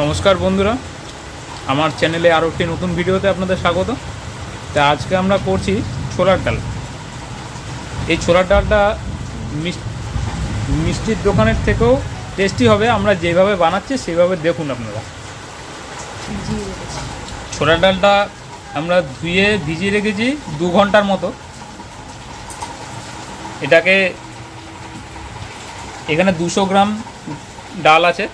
নমস্কার বন্ধুরা। আমার চ্যানেলে আরও একটি নতুন ভিডিওতে আপনাদের স্বাগত। তা আজকে আমরা করছি ছোলার ডাল। এই ছোলার ডালটা মিষ্টির দোকানের থেকেও টেস্টি হবে। আমরা যেভাবে বানাচ্ছি সেভাবে দেখুন আপনারা। ছোলার ডালটা আমরা ধুয়ে ভিজিয়ে রেখেছি দু ঘণ্টার মতো। এটাকে এখানে দুশো গ্রাম ডাল আছে।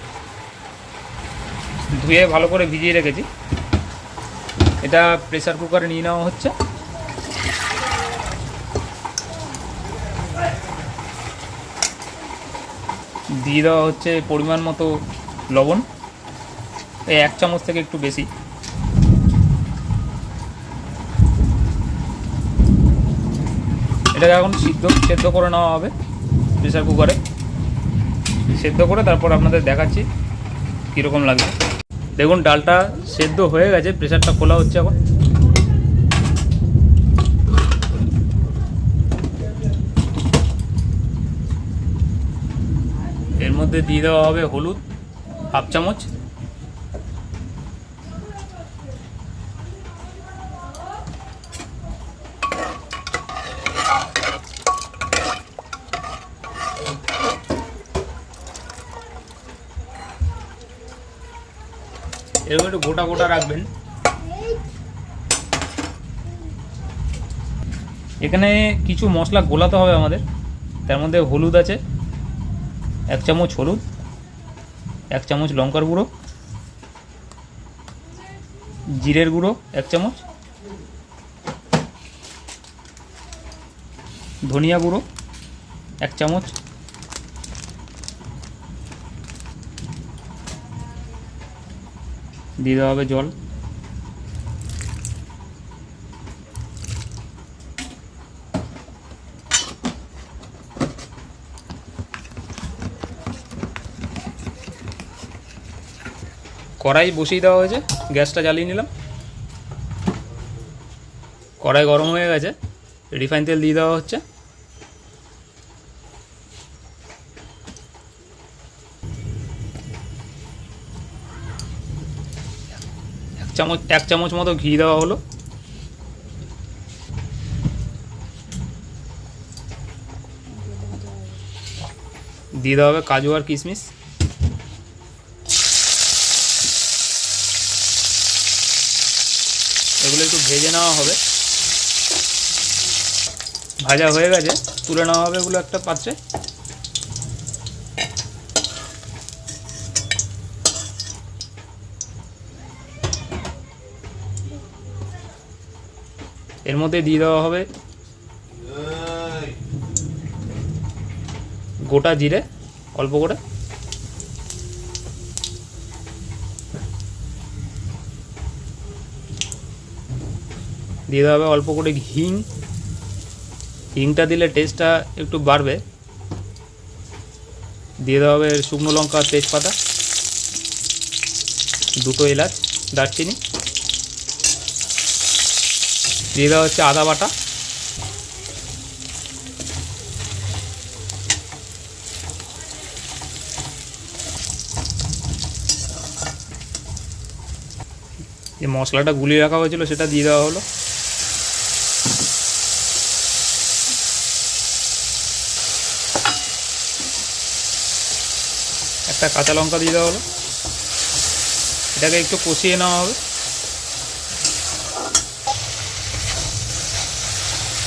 ধুয়ে ভালো করে ভিজিয়ে রেখেছি। এটা প্রেসার কুকারে নিয়ে নেওয়া হচ্ছে। দিয়ে দেওয়া হচ্ছে পরিমাণ মতো লবণ। এই এক চামচ থেকে একটু বেশি। এটাকে এখন সিদ্ধ, সেদ্ধ করে নেওয়া হবে প্রেসার কুকারে সেদ্ধ করে তারপর আপনাদের দেখাচ্ছি কীরকম লাগবে দেখুন, ডালটা সেদ্ধ হয়ে গেছে প্রেশারটা খোলা হচ্ছে এখন। এর মধ্যে দিয়ে দেওয়া হবে হলুদ, হাফ চামচ। এরকম একটু গোটা গোটা রাখবেন। এখানে কিছু মশলা গোলাতে হবে আমাদের। তার মধ্যে হলুদ আছে, এক চামচ হলুদ, এক চামচ লঙ্কার গুঁড়ো, জিরের গুঁড়ো এক চামচ, ধনিয়া গুঁড়ো এক চামচ দিয়ে দেওয়া হবে জল। কড়াই বসিয়ে দেওয়া হয়েছে, গ্যাসটা জ্বালিয়ে নিলাম। কড়াই গরম হয়ে গেছে, রিফাইন তেল দিয়ে দেওয়া হচ্ছে। চামচ, এক চামচ মতো ঘি দেওয়া হলো। দিয়ে দেওয়া হবে কাজু আর কিশমিশ। এগুলো একটু ভেজে নেওয়া হবে। ভাজা হয়ে গেছে, তুলে নেওয়া হবে এগুলো একটা পাত্রে। এর মধ্যে দিয়ে দেওয়া হবে গোটা জিরে অল্প করে। দিয়ে দেওয়া হবে অল্প করে হিং। হিংটা দিলে টেস্টটা একটু বাড়বে। দিয়ে দেওয়া হবে শুকনো লঙ্কা তেজপাতা। দুটো এলাচ দারচিনি। দিয়ে দেওয়া হচ্ছে আদা বাটা। যে মশলাটা গুলিয়ে রাখা হয়েছিল, সেটা দিয়ে দেওয়া হলো। একটা কাঁচা লঙ্কা দিয়ে দেওয়া হলো। এটাকে একটু কষিয়ে নেওয়া হবে।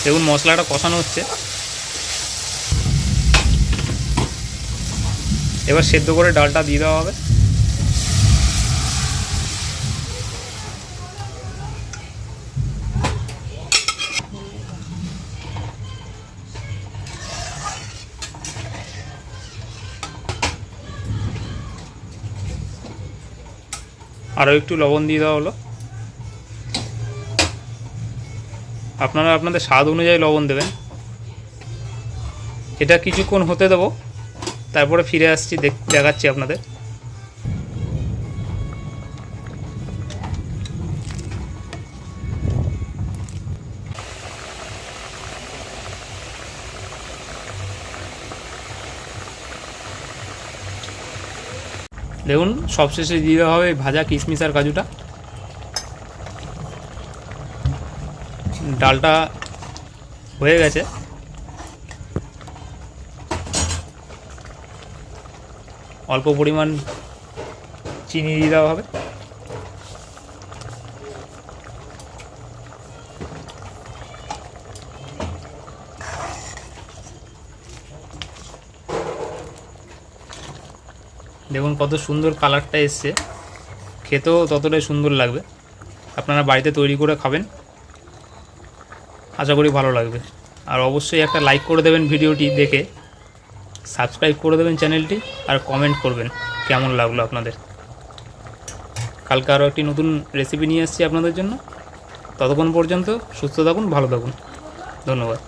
দেখুন মশলাটা কষানো হচ্ছে। এবার সেদ্ধ করে ডালটা দিয়ে দেওয়া হবে। আরও একটু লবণ দিয়ে দেওয়া হলো। আপনারা আপনাদের স্বাদ অনুযায়ী লবণ দেবেন। এটা কিছুক্ষণ হতে দেবো। তারপরে ফিরে আসছি, দেখ- দেখাচ্ছি আপনাদের। দেখুন, সবশেষে দিয়ে দেওয়া হবে ভাজা কিশমিশ আর কাজুটা। ডালটা হয়ে গেছে। অল্প পরিমাণ চিনি দিয়ে দেওয়া হবে। দেখুন কত সুন্দর কালারটা এসছে। খেতেও ততটাই সুন্দর লাগবে। আপনারা বাড়িতে তৈরি করে খাবেন। আশা করি ভালো লাগবে। আর অবশ্যই একটা লাইক করে দেবেন ভিডিওটি দেখে সাবস্ক্রাইব করে দেবেন চ্যানেলটি আর কমেন্ট করবেন কেমন লাগল আপনাদের। কালকে আরও একটি নতুন রেসিপি নিয়ে আসছি আপনাদের জন্য। ততক্ষণ পর্যন্ত সুস্থ থাকুন, ভালো থাকুন। ধন্যবাদ।